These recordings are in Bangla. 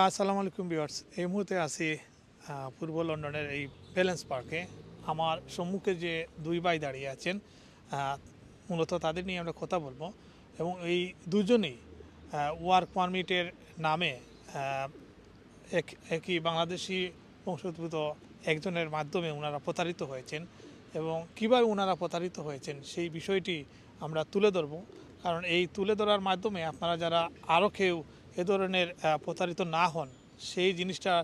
আসসালামু আলাইকুম ভিউয়ার্স। এই মুহূর্তে আছি পূর্ব লন্ডনের এই ব্যালেন্স পার্কে। আমার সম্মুখে যে দুই ভাই দাঁড়িয়ে আছেন মূলত তাদের নিয়ে আমরা কথা বলব এবং এই দুজনেই ওয়ার্ক পারমিটের নামে এক, একই বাংলাদেশি বংশোদ্ভূত একজনের মাধ্যমে ওনারা প্রতারিত হয়েছেন এবং কীভাবে ওনারা প্রতারিত হয়েছেন সেই বিষয়টি আমরা তুলে ধরবো। কারণ এই তুলে ধরার মাধ্যমে আপনারা যারা আরও কেউ এ ধরনের প্রতারিত না হন। সেই জিনিসটা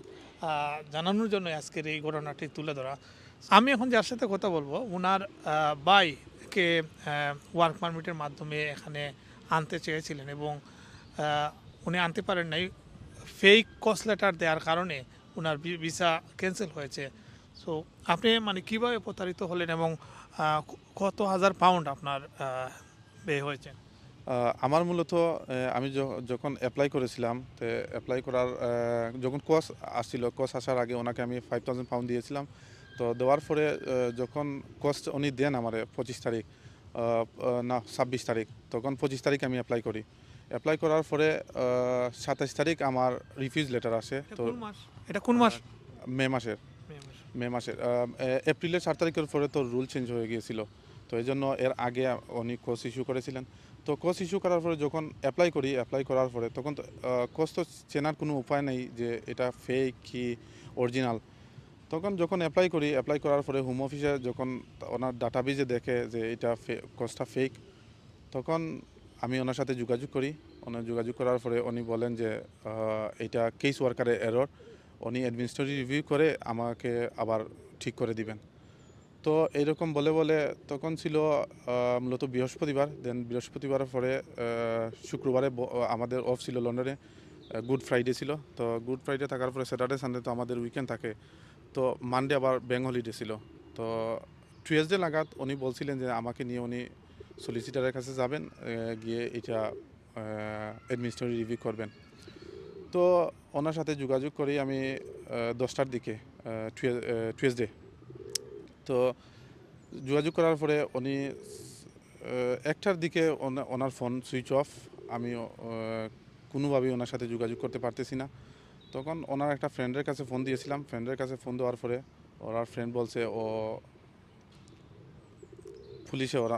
জানানোর জন্য আজকের এই ঘটনাটি তুলে ধরা। আমি এখন যার সাথে কথা বলব ওনার বাইকে ওয়ার্ক পারমিটের মাধ্যমে এখানে আনতে চেয়েছিলেন এবং উনি আনতে পারেন নাই। ফেক কস লেটার দেওয়ার কারণে ওনার ভিসা ক্যান্সেল হয়েছে। সো আপনি মানে কীভাবে প্রতারিত হলেন এবং কত হাজার পাউন্ড আপনার ব্যয় হয়েছে? আমার মূলত আমি যখন অ্যাপ্লাই করেছিলাম তো অ্যাপ্লাই করার যখন কোর্স আসছিল কোর্স আসার আগে ওনাকে আমি ফাইভ থাউজেন্ড পাউন্ড দিয়েছিলাম। তো দেওয়ার পরে যখন কোর্স উনি দেন আমার পঁচিশ তারিখ না ছাব্বিশ তারিখ তখন পঁচিশ তারিখ আমি অ্যাপ্লাই করি। অ্যাপ্লাই করার পরে সাতাশ তারিখ আমার রিফিউজ লেটার আসে। তো এটা কোন মাস? মে মাসের। মে মাসের। এপ্রিলের চার তারিখের পরে তো রুল চেঞ্জ হয়ে গিয়েছিল। তো এই জন্য এর আগে উনি কোর্স ইস্যু করেছিলেন। তো কোর্স ইস্যু করার পরে যখন অ্যাপ্লাই করি অ্যাপ্লাই করার পরে তখন তো কোর্স তো চেনার কোনো উপায় নেই যে এটা ফেক কি অরিজিনাল তখন যখন অ্যাপ্লাই করি অ্যাপ্লাই করার পরে হোম অফিসে যখন ওনার ডাটাবেজে দেখে যে এটা কোর্সটা ফেক তখন আমি ওনার সাথে যোগাযোগ করি। ওনার যোগাযোগ করার পরে উনি বলেন যে এটা কেস ওয়ার্কারের এরর উনি অ্যাডমিনিস্ট্রেটিভ রিভিউ করে আমাকে আবার ঠিক করে দিবেন। তো এরকম বলে বলে তখন ছিল মূলত বৃহস্পতিবার। দেন বৃহস্পতিবারের পরে শুক্রবারে আমাদের অফ ছিল লন্ডনে গুড ফ্রাইডে ছিল। তো গুড ফ্রাইডে থাকার পরে স্যাটারডে সানডে তো আমাদের উইকেন্ড থাকে। তো মানডে আবার ব্যাঙ্ক হলিডে ছিল। তো টুয়েসডে লাগাত উনি বলছিলেন যে আমাকে নিয়ে উনি সলিসিটারের কাছে যাবেন গিয়ে এটা অ্যাডমিনিস্ট্রেটিভ রিভিউ করবেন। তো ওনার সাথে যোগাযোগ করি আমি দশটার দিকে টুয়েসডে তো যোগাযোগ করার পরে উনি একটার দিকে ওনার ফোন সুইচ অফ আমি কোনোভাবেই ওনার সাথে যোগাযোগ করতে পারতেছি না। তখন ওনার একটা ফ্রেন্ডের কাছে ফোন দিয়েছিলাম। ফ্রেন্ডের কাছে ফোন দেওয়ার পরে ওনার ফ্রেন্ড বলছে ও পুলিশে ওরা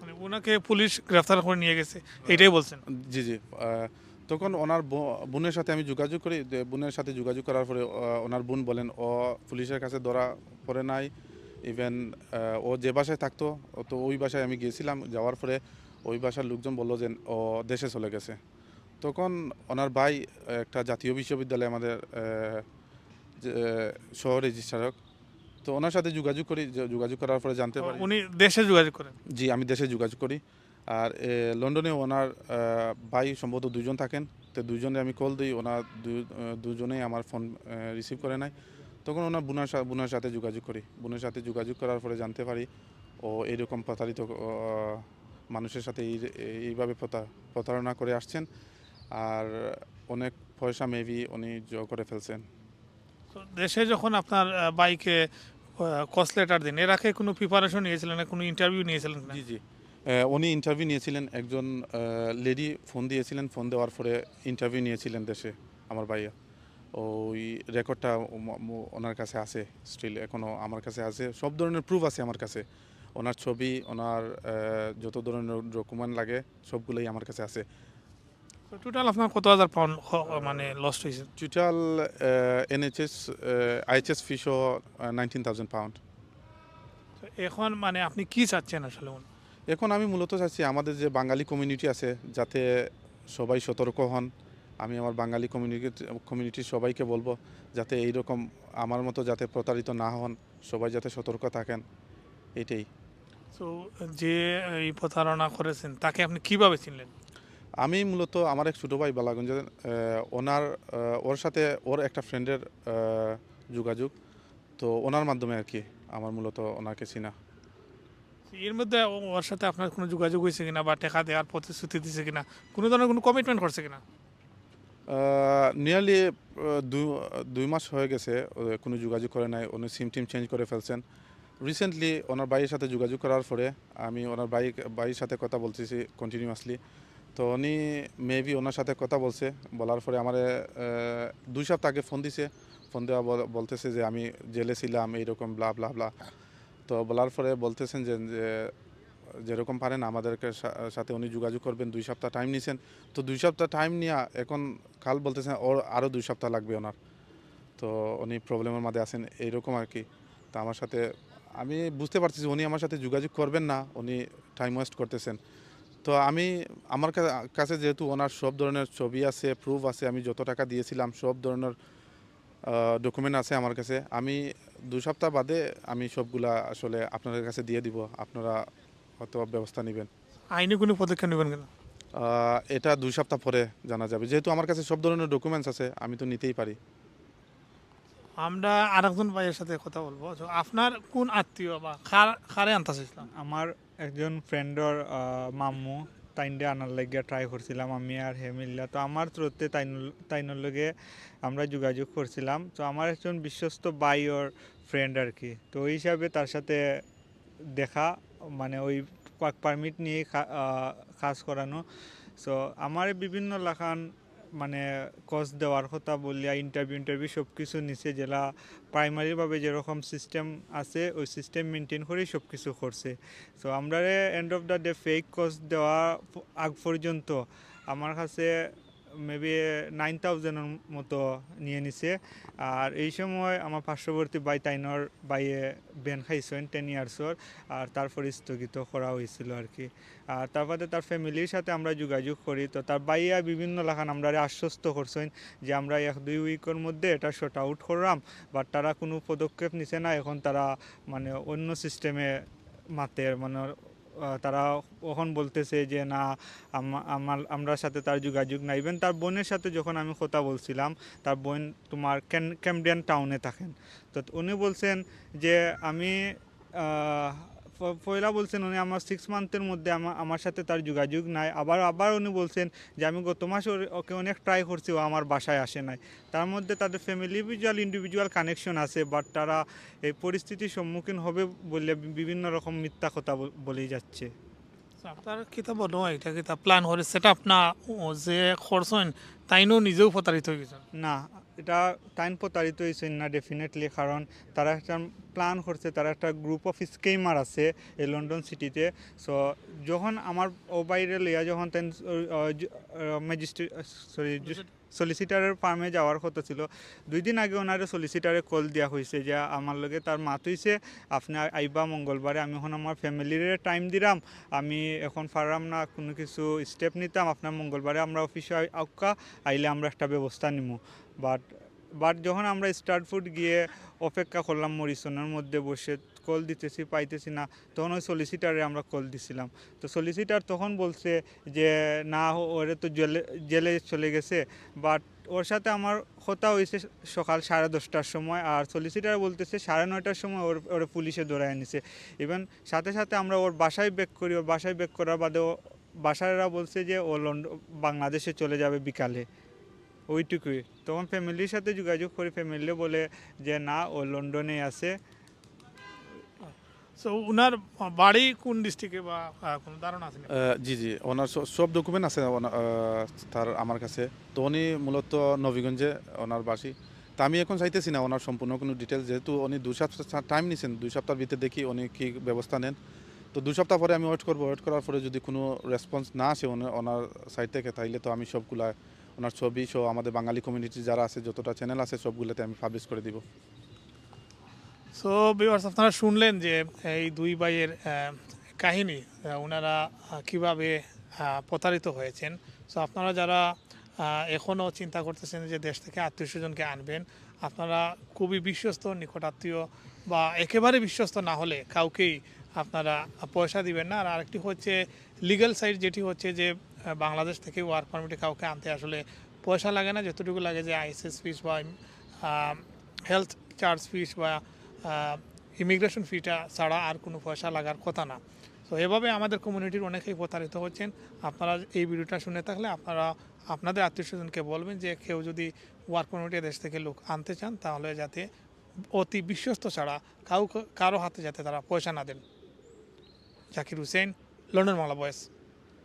মানে ওনাকে পুলিশ গ্রেফতার করে নিয়ে গেছে এটাই বলছেন? জি জি তখন ওনার বোনের সাথে আমি যোগাযোগ করি বোনের সাথে যোগাযোগ করার পরে ওনার বোন বলেন ও পুলিশের কাছে ধরা পড়ে নাই ইভেন ও যে বাসায় থাকতো তো ওই বাসায় আমি গিয়েছিলাম। যাওয়ার পরে ওই বাসার লোকজন বলল যে ও দেশে চলে গেছে। তখন ওনার ভাই একটা জাতীয় বিশ্ববিদ্যালয়ে আমাদের সহ রেজিস্ট্রারক তো ওনার সাথে যোগাযোগ করি যোগাযোগ করার পরে জানতে পারি। উনি দেশে যোগাযোগ করেন? জি আমি দেশে যোগাযোগ করি। আর লন্ডনে ওনার ভাই সম্ভবত দুজন থাকেন। তো দুজনে আমি কল দিই ওনার দু- দুজনেই আমার ফোন রিসিভ করে নাই তখন ওনার বোনার বোনের সাথে যোগাযোগ করি। বোনের সাথে যোগাযোগ করার পরে জানতে পারি ও এরকম প্রতারিত মানুষের সাথে এই- এইভাবে প্রতা- প্রতারণা করে আসছেন। আর অনেক পয়সা মেবি উনি জো করে ফেলছেন। দেশে যখন আপনার বাইকে কস লেটার দিন এর আগে কোনো প্রিপারেশন নিয়েছিলেন না? কোনো ইন্টারভিউ নিয়েছিলেন না? জি জি। উনি ইন্টারভিউ নিয়েছিলেন একজন লেডি ফোন দিয়েছিলেন ফোন দেওয়ার পরে ইন্টারভিউ নিয়েছিলেন দেশে আমার ভাইয়া। ওই রেকর্ডটা ওনার কাছে আছে স্টিল এখনও আমার কাছে আছে। সব ধরনের প্রুফ আছে আমার কাছে। ওনার ছবি ওনার যত ধরনের ডকুমেন্ট লাগে সবগুলোই আমার কাছে আছে। টোটাল আপনার কত হাজার পাউন্ড মানে লস্ট হয়েছে? টোটাল এনএচএস আইএচএস ফিসও নাইনটিন থাউজেন্ড পাউন্ড তো এখন মানে আপনি কি চাচ্ছেন আসলে এখন আমি মূলত চাচ্ছি আমাদের যে বাঙালি কমিউনিটি আছে যাতে সবাই সতর্ক হন। আমি আমার বাঙালি কমিউনিটি কমিউনিটির সবাইকে বলব যাতে এইরকম আমার মতো যাতে প্রতারিত না হন সবাই যাতে সতর্ক থাকেন। এটাই। তো যে এই প্রতারণা করেছেন তাকে আপনি কীভাবে চিনলেন? আমি মূলত আমার এক ছোটো ভাই বালাগঞ্জের ওনার ওর সাথে ওর একটা ফ্রেন্ডের যোগাযোগ। তো ওনার মাধ্যমে আর কি আমার মূলত ওনাকে চিনা। এর মধ্যে ওর সাথে আপনার কোনো যোগাযোগ হয়েছে কিনা বা টাকা দেওয়ার প্রতিশ্রুতি দিছে কিনা? কোনো ধরনের কোনো কমিটমেন্ট করছে কিনা? নিয়ারলি দুই মাস হয়ে গেছে কোনো যোগাযোগ করে নাই, উনি সিম টিম চেঞ্জ করে ফেলছেন। রিসেন্টলি ওনার ভাইয়ের সাথে যোগাযোগ করার পরে আমি ওনার ভাই, ভাইয়ের সাথে কথা বলতেছি কন্টিনিউয়াসলি তো উনি মেবি ওনার সাথে কথা বলছে, বলার পরে আমার দুই সপ্তাহ আগে ফোন দিছে। ফোন দেওয়া বলতেছে যে আমি জেলে ছিলাম, এইরকম ব্লা ব্লা ব্লা তো বলার পরে বলতেছেন যে যেরকম পারেন আমাদেরকে সাথে উনি যোগাযোগ করবেন, দুই সপ্তাহ টাইম নিছেন। তো দুই সপ্তাহ টাইম নিয়ে এখন কাল বলতেছেন, ওর আরও দুই সপ্তাহ লাগবে ওনার। তো উনি প্রবলেমের মধ্যে আছেন, এইরকম আর কি। তা আমার সাথে, আমি বুঝতে পারছি যে উনি আমার সাথে যোগাযোগ করবেন না, উনি টাইম ওয়েস্ট করতেছেন। তো আমি, আমার কাছে যেহেতু ওনার সব ধরনের ছবি আছে প্রুফ আছে, আমি যত টাকা দিয়েছিলাম, সব ধরনের ডকুমেন্ট আছে আমার কাছে। আমি দু সপ্তাহ বাদে আমি সবগুলা আসলে আপনাদের কাছে দিয়ে দিব। আপনারা হয়তো ব্যবস্থা নেবেন। আইনি কোনো পদক্ষেপ নেবেন কেন? এটা দুই সপ্তাহ পরে জানা যাবে। যেহেতু আমার কাছে সব ধরনের ডকুমেন্টস আছে আমি তো নিতেই পারি। আমরা আরেকজন ভাইয়ের সাথে কথা বলব। তো আপনার কোন আত্মীয় বা খার খারে আনতে চাইছিলাম আমার একজন ফ্রেন্ডর মাম্মু। তাইনডে আনার লাগিয়া ট্রাই করছিলাম আমি আর হে মিল্লা। তো আমার থ্রুতে তাইন তাইনের লগে আমরা যোগাযোগ করছিলাম। তো আমার একজন বিশ্বস্ত বাই ওর ফ্রেন্ড আর কি। তো ওই হিসাবে তার সাথে দেখা মানে ওই পারমিট নিয়ে কাজ করানো। সো আমার বিভিন্ন লাখান মানে কস দেওয়ার কথা বলিয়া ইন্টারভিউ ইন্টারভিউ সব কিছু নিচে জেলা প্রাইমারিভাবে যেরকম সিস্টেম আছে, ওই সিস্টেম মেনটেন করেই সব কিছু করছে। সো আমরা end of the day fake CoS দেওয়া আগ পর্যন্ত আমার কাছে মেবি নাইন থাউজেন্ডের মতো নিয়ে নিছে। আর এই সময় আমার পার্শ্ববর্তী বাই তাইনর বাইয়ে বেন খাইছেন টেন ইয়ার্সর আর তারপর স্থগিত করা হয়েছিল আর কি আর তারপরে তার ফ্যামিলির সাথে আমরা যোগাযোগ করি। তো তার বাইয়া বিভিন্ন লাখান আমরা আশ্বস্ত করছেন যে আমরা এক, দুই উইকের মধ্যে এটা শর্ট আউট করলাম বাট তারা কোনো পদক্ষেপ নিছে না। এখন তারা মানে অন্য সিস্টেমে মাতের মানে তারা ওখন বলতেছে যে, না, আমা- আমার, আমরা সাথে তার যোগাযোগ নাই। ইভেন তার বোনের সাথে যখন আমি কথা বলছিলাম, তার বোন তোমার ক্যামডিয়ান টাউনে থাকেন। তো উনি বলছেন যে, আমি পয়লা বলছেন উনি আমার সিক্স মান্থের মধ্যে আমার সাথে তার যোগাযোগ নাই। আবার আবার উনি বলছেন যে আমি গত মাসে ওকে অনেক ট্রাই করছি ও আমার বাসায় আসে নাই। তার মধ্যে তাদের ফ্যামিলি ইন্ডিভিজুয়াল ইন্ডিভিজুয়াল কানেকশন আছে বাট তারা এই পরিস্থিতির সম্মুখীন হবে বলে বিভিন্ন রকম মিথ্যা কথা বলেই যাচ্ছে। তো আপনার কিতাব নয় এটা কিতাব প্ল্যান করে সেটা আপনা ও যে খরচন তাইনও নিজেও প্রতারিত হয়ে গেছেন না এটা টাইম প্রতারিত হয়েছে না ডেফিনেটলি কারণ তারা একটা প্ল্যান করছে তারা একটা গ্রুপ অফ স্কেমার আছে এই লন্ডন সিটিতে সো যখন আমার ও বাইরে লইয়া যখন ম্যাজিস্ট্রেট সরি সলিসিটারের ফার্মে যাওয়ার কথা ছিল। দুই দিন আগে ওনারে সলিসিটারে কল দেওয়া হয়েছে যে, আমার লগে তার মাত হইছে, আপনি আইবা মঙ্গলবারে, আমি এখন আমার ফ্যামিলির টাইম দিলাম আমি এখন পারলাম না, কোনো কিছু স্টেপ নিতাম, আপনার মঙ্গলবারে আমরা অফিসে আউকা, আইলে আমরা একটা ব্যবস্থা নিমু। বাট বাট যখন আমরা স্টার্ট ফুড গিয়ে অপেক্ষা করলাম মরিসনের মধ্যে বসে, কল দিতেছি, পাইতেছি না, তখন ওই সলিসিটারে আমরা কল দিছিলাম। তো সলিসিটার তখন বলছে যে, না, ওরে তো জেলে জেলে চলে গেছে। বাট ওর সাথে আমার কথা হয়েছে সকাল সাড়ে দশটার সময়, আর সলিসিটার বলতেছে সাড়ে নয়টার সময় ওর, ওরে পুলিশে ধরে এনেছে ইভেন সাথে সাথে আমরা ওর বাসায় ব্যাক করি, ওর বাসায় ব্যাক করার বাদে ও বাসায়রা বলছে যে, ও লন্ডন বাংলাদেশে চলে যাবে বিকালে। ওইটুকুই। তখন ফ্যামিলির সাথে যোগাযোগ করি ফ্যামিলি বলে যে না ও লন্ডনে আছে। সো উনার বাড়ি কোন ডিস্ট্রিক্টে বা কোনো ধারণা আছে জি জি ওনার সব ডকুমেন্ট আছে তার আমার কাছে। তো উনি মূলত নবীগঞ্জে ওনার বাসী। তা আমি এখন চাইতেছি না ওনার সম্পূর্ণ কোনো ডিটেলস যেহেতু উনি দুই সপ্তাহ টাইম নিছেন দুই সপ্তাহের ভিতরে দেখি উনি কী ব্যবস্থা নেন। তো দুই সপ্তাহ পরে আমি ওয়েট করব ওয়েট করার পরে যদি কোনো রেসপন্স না আসে ওনা- ওনার সাইড থেকে তাইলে তো আমি সবগুলা ওনার ছবি সহ আমাদের বাঙালি কমিউনিটি যারা আছে, যতটা চ্যানেল আছে, সবগুলোতে আমি পাবলিশ করে দিব। সো ভিউয়ার্স আপনারা শুনলেন যে এই দুই ভাইয়ের কাহিনী ওনারা কীভাবে প্রতারিত হয়েছেন। সো আপনারা যারা এখনও চিন্তা করতেছেন যে দেশ থেকে আত্মীয় স্বজনকে আনবেন, আপনারা খুবই বিশ্বস্ত নিকটাত্মীয় বা একেবারে বিশ্বস্ত না হলে কাউকেই আপনারা পয়সা দিবেন না। আর আরেকটি হচ্ছে লিগ্যাল সাইড যেটি হচ্ছে যে বাংলাদেশ থেকে ওয়ার্ক পারমিটে কাউকে আনতে আসলে পয়সা লাগে না, যতটুকু লাগে যে আইএসএস ফিস বা হেলথ চার্জ ফিস বা ইমিগ্রেশন ফিটা ছাড়া আর কোনো পয়সা লাগার কথা না। তো এভাবে আমাদের কমিউনিটির অনেকেই প্রতারিত হচ্ছেন। আপনারা এই ভিডিওটা শুনে থাকলে আপনারা, আপনাদের আত্মীয় স্বজনকে বলবেন যে কেউ যদি ওয়ার্ক পারমিটে দেশ থেকে লোক আনতে চান, তাহলে যাতে অতি বিশ্বস্ত ছাড়া কাউ কারও হাতে যাতে তারা পয়সা না দেন। জাকির হুসেন লন্ডন মালা বয়েস